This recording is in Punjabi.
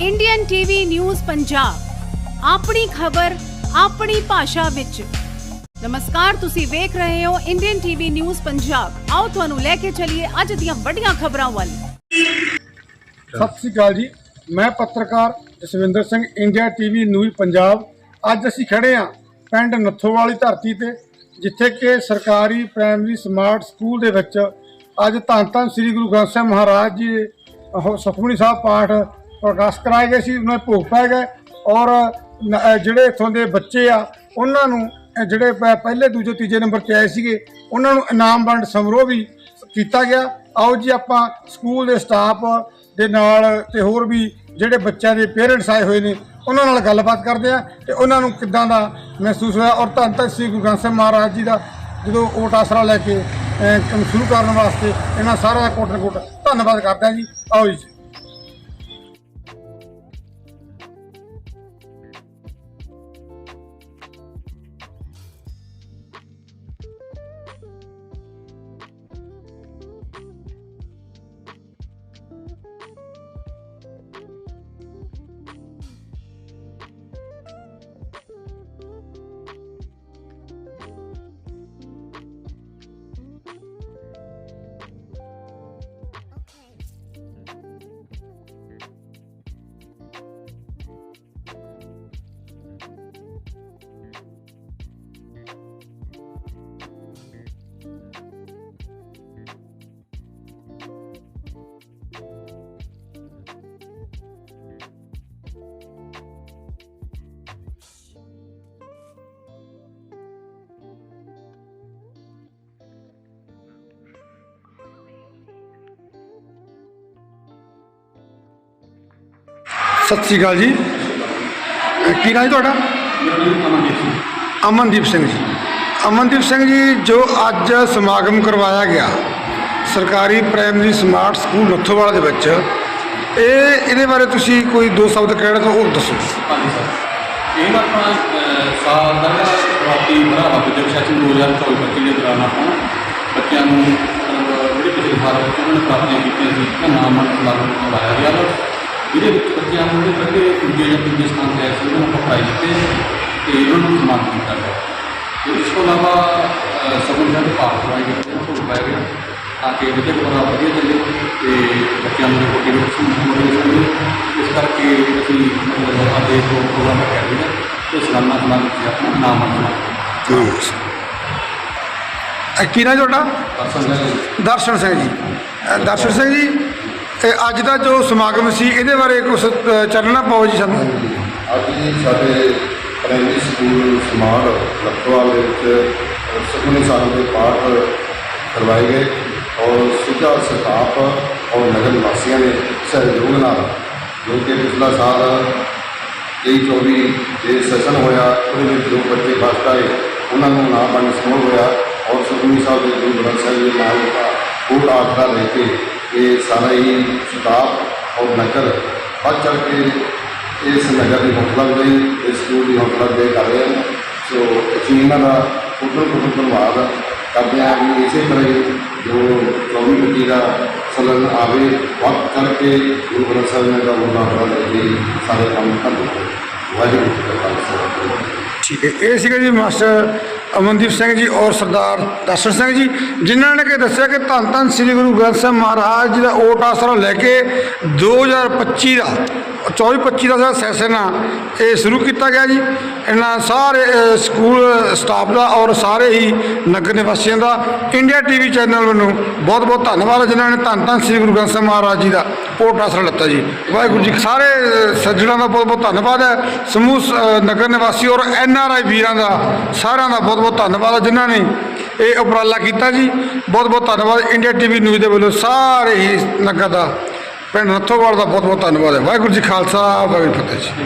ਇੰਡੀਅਨ ਟੀਵੀ ਨਿਊਜ਼ ਪੰਜਾਬ ਆਪਣੀ ਖਬਰ, ਆਪਣੀ ਭਾਸ਼ਾ ਵਿੱਚ। ਨਮਸਕਾਰ, ਤੁਸੀਂ ਵੇਖ ਰਹੇ ਹੋ ਇੰਡੀਅਨ ਟੀਵੀ ਨਿਊਜ਼ ਪੰਜਾਬ ਆਓ ਤੁਹਾਨੂੰ ਲੈ ਕੇ ਚੱਲੀਏ ਅੱਜ ਦੀਆਂ ਵੱਡੀਆਂ ਖਬਰਾਂ ਵੱਲ। ਸਤਿ ਸ੍ਰੀ ਅਕਾਲ ਜੀ। ਮੈਂ ਪੱਤਰਕਾਰ Jaswinder Singh India TV news Punjab ਅੱਜ ਅਸੀਂ ਖੜੇ ਹਾਂ ਪਿੰਡ ਨੱਥੋਵਾਲੀ ਧਰਤੀ ਤੇ, ਜਿੱਥੇ ਕਿ ਸਰਕਾਰੀ ਪ੍ਰਾਇਮਰੀ ਸਮਾਰਟ ਸਕੂਲ ਦੇ ਵਿੱਚ ਅੱਜ ਧੰਨ ਧੰਨ ਸ੍ਰੀ ਗੁਰੂ ਗ੍ਰੰਥ ਸਾਹਿਬ ਮਹਾਰਾਜ ਜੀ ਸੁਖਮਨੀ ਸਾਹਿਬ ਪਾਠ ਪ੍ਰਕਾਸ਼ ਕਰਾਏ ਗਏ ਸੀ, ਉਹਨਾਂ ਦੇ ਭੋਗ ਪਾਏ ਗਏ ਔਰ ਜਿਹੜੇ ਇੱਥੋਂ ਦੇ ਬੱਚੇ ਆ, ਉਹਨਾਂ ਨੂੰ ਜਿਹੜੇ ਪ- ਪਹਿਲੇ, ਦੂਜੇ, ਤੀਜੇ ਨੰਬਰ ਤੇ ਆਏ ਸੀਗੇ, ਉਹਨਾਂ ਨੂੰ ਇਨਾਮ ਵੰਡ ਸਮਾਰੋਹ ਵੀ ਕੀਤਾ ਗਿਆ। ਆਓ ਜੀ, ਆਪਾਂ ਸਕੂਲ ਦੇ ਸਟਾਫ ਦੇ ਨਾਲ ਤੇ ਹੋਰ ਵੀ ਜਿਹੜੇ ਬੱਚਿਆਂ ਦੇ ਪੇਰੈਂਟਸ ਆਏ ਹੋਏ ਨੇ, ਉਹਨਾਂ ਨਾਲ ਗੱਲਬਾਤ ਕਰਦੇ ਆ ਤੇ ਉਹਨਾਂ ਨੂੰ ਕਿੱਦਾਂ ਦਾ ਮਹਿਸੂਸ ਹੋਇਆ ਔਰ ਧੰਨ ਧੰਨ ਸ੍ਰੀ ਗੁਰੂ ਗ੍ਰੰਥ ਸਾਹਿਬ ਮਹਾਰਾਜ ਜੀ ਦਾ ਜਦੋਂ ਓਟ ਆਸਰਾ ਲੈ ਕੇ ਕੰਮ ਸ਼ੁਰੂ ਕਰਨ ਵਾਸਤੇ ਇਹਨਾਂ ਸਾਰਿਆਂ ਦਾ ਕੋਟ ਕੋਟ ਧੰਨਵਾਦ ਕਰਦਾ ਜੀ। ਆਓ ਜੀ। ਸਤਿ ਸ੍ਰੀ ਅਕਾਲ ਜੀ। ਕੀ ਨਾਮ ਹੈ ਤੁਹਾਡਾ? ਅਮਨਦੀਪ ਸਿੰਘ ਜੀ। ਅਮਨਦੀਪ ਸਿੰਘ ਜੀ, ਜੋ ਅੱਜ ਸਮਾਗਮ ਕਰਵਾਇਆ ਗਿਆ, ਸਰਕਾਰੀ ਪ੍ਰਾਇਮਰੀ ਸਮਾਰਟ ਸਕੂਲ ਨੱਥੋਵਾਲਾ ਦੇ ਵਿੱਚ, ਇਹ ਇਹਦੇ ਬਾਰੇ ਤੁਸੀਂ ਕੋਈ ਦੋ ਸ਼ਬਦ ਕਹਿਣਾ ਤਾਂ ਉਹ ਦੱਸੋ। ਹਾਂਜੀ ਸਰ। ਇਹ ਆਪਣਾ ਸਾਲ ਦਾ ਰਾਤੀ ਬੜਾ ਵਿਦਿਅਕ ਸੈਸ਼ਨ 2024 ਦੇ ਦੌਰਾਨ ਆਪਾਂ ਬੱਚਿਆਂ ਨੂੰ ਜਿਹੜੇ ਪਿਛਲੇ ਸਾਲ ਉਹਨਾਂ ਨੇ ਪ੍ਰਾਪਤੀਆਂ ਕੀਤੀਆਂ ਸੀ ਉਹਨਾਂ ਨਾਮ ਲਾਗੂ ਕਰਵਾਇਆ ਗਿਆ। ਵਿੱਚ ਬੱਚਿਆਂ ਨੂੰ ਜਿਹੜੇ ਪਹਿਲੇ ਦੂਜੇ ਜਾਂ ਤੀਜੇ ਸਥਾਨ ਤੇ ਆਏ ਸੀ ਉਹਨਾਂ ਨੂੰ ਪ੍ਰਾਈਜ਼ ਦਿੱਤੇ ਤੇ ਉਹਨਾਂ ਨੂੰ ਸਨਮਾਨਿਤ ਕੀਤਾ ਗਿਆ। ਤੇ ਇਸ ਤੋਂ ਇਲਾਵਾ ਸਗਨ ਦੇ ਪਾਠ ਕਰਵਾਏ ਗਏ ਉਹਨਾਂ ਨੂੰ ਪਾਇਆ ਗਿਆ ਤਾਂ ਕਿ ਵਿਦਿਅਕ ਬੜਾ ਵਧੀਆ ਚੱਲੇ ਤੇ ਬੱਚਿਆਂ ਨੂੰ ਮੋਟੀਵੇਸ਼ਨ ਮਿਲੇ ਇਸ ਕਰਕੇ ਅਸੀਂ ਮਤਲਬ ਇਹ ਪ੍ਰੋ- ਪ੍ਰੋਗਰਾਮ ਰੱਖਿਆ ਗਿਆ ਤੇ ਸਲਾਨਾ ਸਲਾਨਾ ਜੀ ਆਪਣਾ ਨਾਮ ਮੰਨਣਾ ਅਹ ਕੀ ਨਾਮ ਹੈ ਤੁਹਾਡਾ? ਪਰਸਨ ਦਾ ਦਰਸ਼ਨ ਸਿੰਘ ਜੀ। ਦਰਸ਼ਨ ਸਿੰਘ ਜੀ ਇਹ ਅੱਜ ਦਾ ਜੋ ਸਮਾਗਮ ਸੀ, ਇਹਦੇ ਬਾਰੇ ਕੁਝ ਚਾਨਣਾ ਪਾਓ ਜੀ ਸਾਨੂੰ। ਅੱਜ ਜੀ ਸਾਡੇ ਪ੍ਰਾਇਮਰੀ ਸਕੂਲ ਸਮਾਲ ਲਖਵਾਲ ਦੇ ਵਿੱਚ ਸੁਖਮਨੀ ਸਾਹਿਬ ਦੇ ਪਾਠ ਕਰਵਾਏ ਗਏ ਔਰ ਸਿੱਧਾ ਸਟਾਫ ਔਰ ਨਗਰ ਨਿਵਾਸੀਆਂ ਦੇ ਸਹਿਯੋਗ ਨਾਲ, ਜੋ ਕਿ ਪਿਛਲਾ ਸਾਲ 23-24 ਦੇ ਸੈਸ਼ਨ ਹੋਇਆ, ਉਹਦੇ ਵਿੱਚ ਜੋ ਬੱਚੇ ਫਸਟ ਆਏ, ਉਹਨਾਂ ਨੂੰ ਨਾਮ ਵੰਡ ਸਮੂਹ ਹੋਇਆ ਔਰ ਸੁਖਮਨੀ ਸਾਹਿਬ ਦੇ ਗੁਰੂ ਗ੍ਰੰਥ ਸਾਹਿਬ ਦੇ ਨਾਲ ਦਾ ਕੋਟ ਆਸਰਾ ਲੈ ਕੇ ਇਹ ਸਾਰਾ ਹੀ ਸਟਾਫ ਔਰ ਨਗਰ ਵੱਧ ਚੜ੍ਹ ਕੇ ਇਸ ਨਗਰ ਦੀ ਹੌਸਲਾ ਲਈ, ਇਸ ਸਕੂਲ ਦੀ ਹੌਸਲਾ ਦੇ ਕਰ ਰਹੇ ਹਨ। ਸੋ ਅਸੀਂ ਇਹਨਾਂ ਦਾ ਕੁੱਟਰ ਕੁੱਟਰ ਧੰਨਵਾਦ ਕਰਦੇ ਹਾਂ ਵੀ ਇਸੇ ਤਰ੍ਹਾਂ ਹੀ ਜੋ 24 ਬੱਚੀ ਦਾ ਸਲਨ ਆਵੇ, ਵਕਤ ਕਰਕੇ ਗੁਰੂ ਗ੍ਰੰਥ ਸਾਹਿਬ ਨੇ ਦਾ ਉਹਨਾਂ ਹੌਸਲਾ ਲੈ ਸਾਰੇ ਕੰਮ ਕਰਦੇ ਵਾਹਿਗੁਰੂ ਜੀ ਕਾ ਖਾਲਸਾ। ਠੀਕ ਹੈ ਇਹ ਸੀਗਾ ਜੀ ਮਾਸਟਰ ਅਮਨਦੀਪ ਸਿੰਘ ਜੀ ਔਰ ਸਰਦਾਰ ਦਰਸ਼ਨ ਸਿੰਘ ਜੀ, ਜਿਨ੍ਹਾਂ ਨੇ ਕਿ ਦੱਸਿਆ ਕਿ ਧੰਨ ਧੰਨ ਸ੍ਰੀ ਗੁਰੂ ਗ੍ਰੰਥ ਸਾਹਿਬ ਮਹਾਰਾਜ ਜੀ ਦਾ ਓਟ ਆਸਰਾ ਲੈ ਕੇ 2025 ਦਾ 24 25 ਦਾ ਜਿਹੜਾ ਸੈਸ਼ਨ ਆ, ਇਹ ਸ਼ੁਰੂ ਕੀਤਾ ਗਿਆ ਜੀ। ਇਹਨਾਂ ਸਾਰੇ ਸਕੂਲ ਸਟਾਫ ਦਾ ਔਰ ਸਾਰੇ ਹੀ ਨਗਰ ਨਿਵਾਸੀਆਂ ਦਾ, ਇੰਡੀਆ ਟੀਵੀ ਚੈਨਲ ਵੱਲੋਂ ਬਹੁਤ ਬਹੁਤ ਧੰਨਵਾਦ ਜਿਨ੍ਹਾਂ ਨੇ ਧੰਨ ਧੰਨ ਸ੍ਰੀ ਗੁਰੂ ਗ੍ਰੰਥ ਸਾਹਿਬ ਮਹਾਰਾਜ ਜੀ ਦਾ ਓਟ ਆਸਰਾ ਲਿੱਤਾ ਜੀ। ਵਾਹਿਗੁਰੂ ਜੀ ਸਾਰੇ ਸੱਜਣਾਂ ਦਾ ਬਹੁਤ ਬਹੁਤ ਧੰਨਵਾਦ ਹੈ ਸਮੂਹ ਨਗਰ ਨਿਵਾਸੀ ਔਰ ਐਨ ਆਈ ਵੀਰਾਂ ਦਾ, ਸਾਰਿਆਂ ਦਾ ਬਹੁਤ ਬਹੁਤ ਧੰਨਵਾਦ ਹੈ ਜਿਨ੍ਹਾਂ ਨੇ ਇਹ ਉਪਰਾਲਾ ਕੀਤਾ ਜੀ। ਬਹੁਤ ਬਹੁਤ ਧੰਨਵਾਦ ਇੰਡੀਆ ਟੀਵੀ ਨਿਊਜ਼ ਦੇ ਵੱਲੋਂ ਸਾਰੇ ਹੀ ਨਗਰ ਦਾ ਪਿੰਡ ਨੱਥੋਵਾਲ ਦਾ ਬਹੁਤ ਬਹੁਤ ਧੰਨਵਾਦ ਹੈ। ਵਾਹਿਗੁਰੂ ਜੀ ਖਾਲਸਾ, ਵਾਹਿਗੁਰੂ ਫਤਿਹ ਜੀ।